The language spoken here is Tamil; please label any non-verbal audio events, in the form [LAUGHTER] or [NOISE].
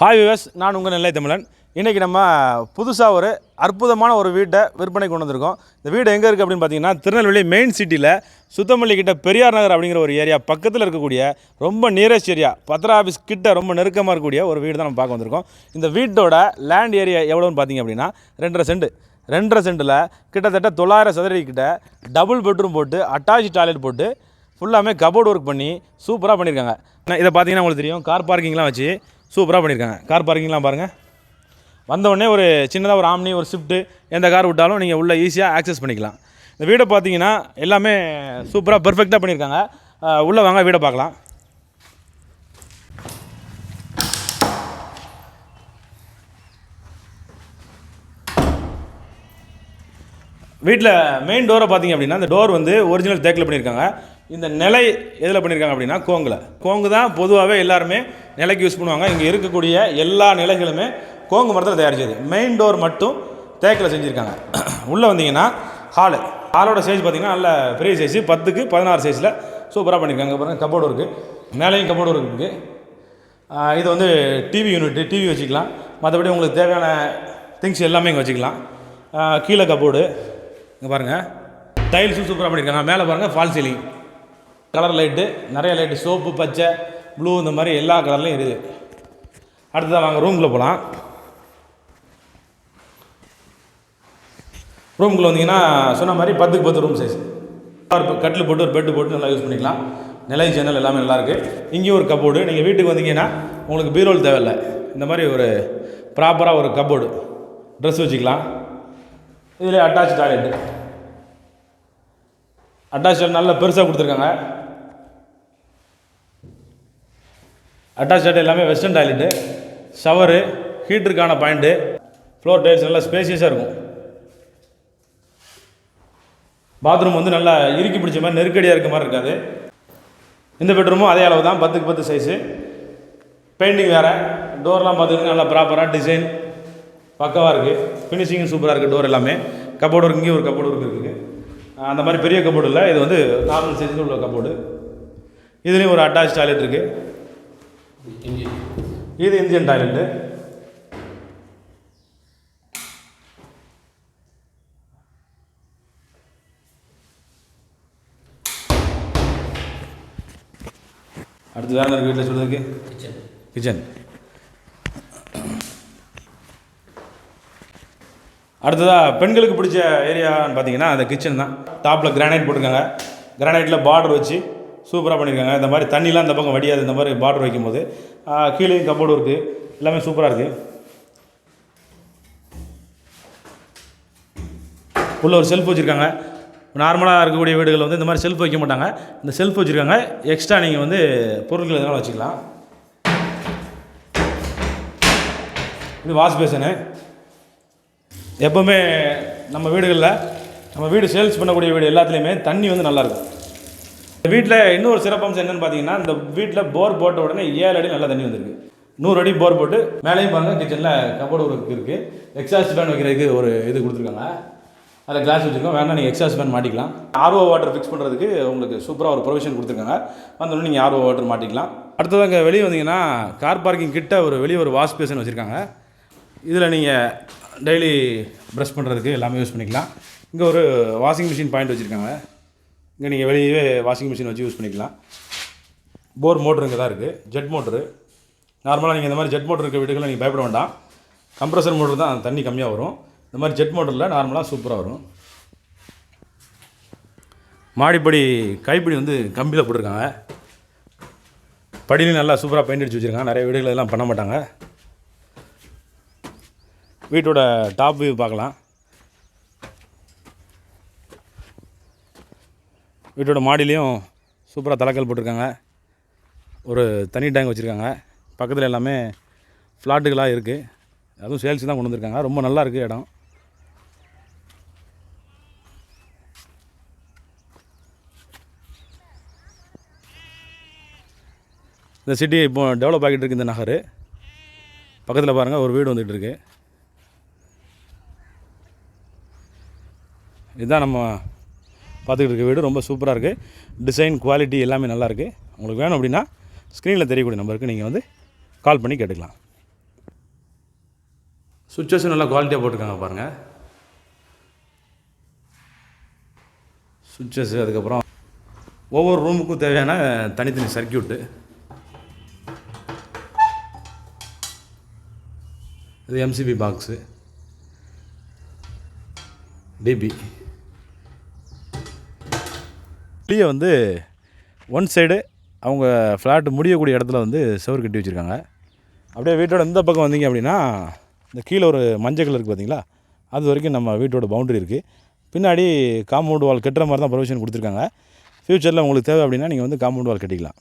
ஹாய் விவஸ் நான் உங்கள் நெல்லை தமிழன். இன்றைக்கி நம்ம புதுசாக ஒரு அற்புதமான ஒரு வீட்டை விற்பனை கொண்டு வந்திருக்கோம். இந்த வீடு எங்கே இருக்குது அப்படின்னு பார்த்தீங்கன்னா திருநெல்வேலி மெயின் சிட்டியில் சுத்தமல்லி கிட்ட பெரியார் நகர் அப்படிங்கிற ஒரு ஏரியா பக்கத்தில் இருக்கக்கூடிய ரொம்ப நியரஸ்ட் ஏரியா பத்திர ஆஃபீஸ் கிட்ட ரொம்ப நெருக்கமாக இருக்கக்கூடிய ஒரு வீடு தான் நம்ம பார்க்க வந்திருக்கோம். இந்த வீட்டோட லேண்ட் ஏரியா எவ்வளோன்னு பார்த்தீங்க அப்படின்னா ரெண்டரை சென்ட். ரெண்டரை சென்ட்டில் கிட்டத்தட்ட தொள்ளாயிரம் சதுரடி கிட்ட டபுள் பெட்ரூம் போட்டு அட்டாச் டாய்லெட் போட்டு ஃபுல்லாமே கபோர்டு ஒர்க் பண்ணி சூப்பராக பண்ணியிருக்காங்க. இதை பார்த்தீங்கன்னா உங்களுக்கு தெரியும். கார் பார்க்கிங்லாம் வச்சு சூப்பராக பண்ணியிருக்காங்க. கார் பார்க்கிங்லாம் பாருங்கள் வந்தவுடனே ஒரு சின்னதாக ஒரு ஆம்னி ஒரு ஸ்விஃப்ட்டு எந்த கார் விட்டாலும் நீங்கள் உள்ளே ஈஸியாக ஆக்சஸ் பண்ணிக்கலாம். இந்த வீடை பார்த்தீங்கன்னா எல்லாமே சூப்பராக பர்ஃபெக்டாக பண்ணியிருக்காங்க. உள்ளே வாங்க வீடை பார்க்கலாம் வீட்டில் மெயின் டோரை பார்த்தீங்க அப்படின்னா இந்த டோர் வந்து ஒரிஜினல் தேக்கில் பண்ணியிருக்காங்க. இந்த நிலை எதில் பண்ணியிருக்காங்க அப்படின்னா கோங்கில். கோங்கு தான் பொதுவாகவே எல்லாருமே நிலைக்கு யூஸ் பண்ணுவாங்க. இங்கே இருக்கக்கூடிய எல்லா நிலைகளுமே கோங்கு மரத்தில் தயாரிச்சது மெயின் டோர் மட்டும் தேக்கில் செஞ்சுருக்காங்க. [CLEARS THROAT] உள்ளே வந்தீங்கன்னா ஹாலு ஹாலோட சைஸ் பார்த்தீங்கன்னா நல்ல பெரிய சைஸு பத்துக்கு பதினாறு சைஸில் சூப்பராக பண்ணியிருக்காங்க பாருங்கள் கபோர்டு இருக்குது மேலேயும் கபோர்டு இருக்குது இது வந்து டிவி யூனிட்டு டிவி வச்சுக்கலாம். மற்றபடி உங்களுக்கு தேவையான திங்ஸ் எல்லாமே இங்கே வச்சுக்கலாம். கீழே கபோர்டு இங்கே பாருங்கள் டைல்ஸும் சூப்பராக பண்ணியிருக்காங்க மேலே பாருங்கள் ஃபால் சீலிங் கலர் லைட்டு நிறைய லைட்டு சோப்பு பச்சை ப்ளூ இந்த மாதிரி எல்லா கலர்லையும் இருக்குது. அடுத்ததாக வாங்க ரூம்குள்ளே போகலாம் ரூம்குள்ளே வந்தீங்கன்னா சொன்ன மாதிரி பத்துக்கு பத்து ரூம் சைஸ் கட்டில் போட்டு ஒரு பெட்டு போட்டு நல்லா யூஸ் பண்ணிக்கலாம். நிலை ஜன்னல் எல்லாமே நல்லாயிருக்கு இங்கேயும் ஒரு கப்போர்டு நீங்கள் வீட்டுக்கு வந்தீங்கன்னா உங்களுக்கு பீரோல் தேவையில்லை. இந்த மாதிரி ஒரு ப்ராப்பராக ஒரு கப்போர்டு ட்ரெஸ் வச்சுக்கலாம். இதில் அட்டாச் டாய்லெட்டு அட்டாச்சர் நல்ல பெருசாக கொடுத்துருக்காங்க. அட்டாச் எல்லாமே வெஸ்டர்ன் டாய்லெட்டு ஷவரு ஹீட்டருக்கான பாயிண்ட்டு ஃப்ளோர் டைல்ஸ் நல்லா ஸ்பேசியஸாக இருக்கும். பாத்ரூம் வந்து நல்லா இறுக்கி பிடிச்ச மாதிரி நெருக்கடியாக இருக்க மாதிரி இருக்காது. இந்த பெட்ரூமும் அதே அளவு தான் பத்துக்கு பத்து சைஸு பெயிண்டிங் வேறு டோர்லாம் பார்த்துக்கிட்டு நல்லா ப்ராப்பராக டிசைன் பக்கவாக இருக்குது ஃபினிஷிங்கும் சூப்பராக இருக்குது டோர் எல்லாமே. கப்போர்டு ஒர்க் இங்கேயும் ஒரு கப்போர்டு இருக்குது. அந்த மாதிரி பெரிய கபோர்டு இல்லை. இது வந்து நார்மல் சைஸில் உள்ள கபோர்டு இதுலேயும் ஒரு அட்டாச் டாய்லெட் இருக்குது இது இந்தியன் டாய்லெட்டு அடுத்து வேறு வீட்டில் சொல்கிறதுக்கு கிச்சன் அடுத்ததாக பெண்களுக்கு பிடிச்ச ஏரியான்னு பார்த்தீங்கன்னா அந்த கிச்சன் தான். டாப்பில் கிரானைட் போட்டிருக்காங்க. கிரானைட்டில் பார்டர் வச்சு சூப்பராக பண்ணியிருக்காங்க இந்த மாதிரி தண்ணிலாம் இந்த பக்கம் வடியாது. இந்த மாதிரி பார்டர் வைக்கும்போது ஆ, கீழேயும் கபோர்டு இருக்குது எல்லாமே சூப்பராக இருக்குது உள்ளே ஒரு செல்ஃப் வச்சுருக்காங்க. நார்மலாக இருக்கக்கூடிய வீடுகளில் வந்து இந்த மாதிரி செல்ஃப் வைக்க மாட்டாங்க. இந்த செல்ஃப் வச்சுருக்காங்க. எக்ஸ்ட்ரா நீங்கள் வந்து பொருட்கள் எதனால் வச்சுக்கலாம். இது வாஷ் பேசனு எப்போவுமே நம்ம வீடுகளில் நம்ம வீடு சேல்ஸ் பண்ணக்கூடிய வீடு எல்லாத்துலேயுமே தண்ணி வந்து நல்லாயிருக்கும். இந்த வீட்டில் இன்னொரு சிறப்பம்சம் என்னென்னு பார்த்தீங்கன்னா இந்த வீட்டில் போர் போட்ட உடனே ஏழு அடி நல்லா தண்ணி வந்திருக்கு. நூறு அடி போர் போட்டு மேலேயும் பாருங்கள் கிச்சனில் கபோர்டு ஒரு இருக்குது எக்ஸாஸ்ட் ஃபேன் வைக்கிறதுக்கு ஒரு இது கொடுத்துருக்காங்க. அதில் கிளாஸ் வச்சுருக்கோம். வேணால் நீங்கள் எக்ஸாஸ்ட் ஃபேன் மாட்டிக்கலாம். ஆர்ஓ வாட்டர் ஃபிக்ஸ் பண்ணுறதுக்கு உங்களுக்கு சூப்பராக ஒரு ப்ரொவிஷன் கொடுத்துருக்காங்க. வந்தோடனே நீங்கள் ஆர்ஓ வாட்டர் மாட்டிக்கலாம். அடுத்ததாக அங்கே வெளியே வந்தீங்கன்னா கார் பார்க்கிங் கிட்ட ஒரு வெளியே ஒரு வாஷ் பேசன் வச்சுருக்காங்க. இதில் நீங்கள் டெய்லி ப்ரஷ் பண்ணுறதுக்கு எல்லாமே யூஸ் பண்ணிக்கலாம். இங்கே ஒரு வாஷிங் மிஷின் பாயிண்ட் வச்சுருக்காங்க. இங்கே நீங்கள் வெளியவே வாஷிங் மிஷின் வச்சு யூஸ் பண்ணிக்கலாம். போர் மோட்ரு இங்கே தான் இருக்குது ஜெட் மோட்ரு நார்மலாக நீங்கள் இந்த மாதிரி ஜெட் மோட்ரு இருக்க வீடுகளில் நீங்கள் பயப்பட வேண்டாம். கம்ப்ரஸர் மோட்ரு தான் தண்ணி கம்மியாக வரும். இந்த மாதிரி ஜெட் மோட்டரில் நார்மலாக சூப்பராக வரும். மாடிப்படி கைப்பிடி வந்து கம்பியில் போட்டிருக்காங்க. படியிலையும் நல்லா சூப்பராக பெயிண்ட் அடிச்சு வச்சுருக்காங்க. நிறைய வீடுகள் எல்லாம் பண்ண மாட்டாங்க. வீட்டோட டாப் வியூ பார்க்கலாம். வீட்டோட மாடிலையும் சூப்பராக தலைக்கல் போட்டிருக்காங்க. ஒரு தனி டேங்க் வச்சுருக்காங்க. பக்கத்தில் எல்லாமே ஃப்ளாட்டுகளாக இருக்குது அதுவும் சேல்ஸ் தான் கொண்டு வந்திருக்காங்க. ரொம்ப நல்லா இருக்குது இடம். இந்த சிட்டி இப்போ டெவலப் ஆகிட்டு இருக்கு இந்த நகர். பக்கத்தில் பாருங்கள் ஒரு வீடு வந்துட்டுருக்கு இதுதான் நம்ம பார்த்துக்கிட்டு இருக்க வீடு. ரொம்ப சூப்பராக இருக்குது டிசைன் குவாலிட்டி எல்லாமே நல்லா இருக்குது உங்களுக்கு வேணும் அப்படின்னா ஸ்க்ரீனில் தெரியக்கூடிய நம்பருக்கு நீங்கள் வந்து கால் பண்ணி கேட்டுக்கலாம். சுவிட்சஸும் நல்லா குவாலிட்டியாக போட்டிருக்காங்க பாருங்கள் சுவிட்சஸ்ஸு அதுக்கப்புறம் ஒவ்வொரு ரூமுக்கும் தேவையான தனித்தனி சர்க்கியூட்டு இது எம்சிபி பாக்ஸு டிபி அப்படியே வந்து ஒன் சைடு அவங்க ஃப்ளாட்டு முடியக்கூடிய இடத்துல வந்து செவுரு கட்டி வச்சுருக்காங்க. அப்படியே வீட்டோட இந்த பக்கம் வந்தீங்க அப்படின்னா இந்த கீழே ஒரு மஞ்சள் கலர் இருக்குது பார்த்தீங்களா அது வரைக்கும் நம்ம வீட்டோட பவுண்டரி இருக்குது பின்னாடி காம்பவுண்ட் வால் கட்டுற மாதிரி தான் ப்ரொவிஷன் கொடுத்துருக்காங்க. ஃப்யூச்சரில் உங்களுக்கு தேவை அப்படின்னா நீங்கள் வந்து காம்பவுண்ட் வால் கட்டிக்கலாம்.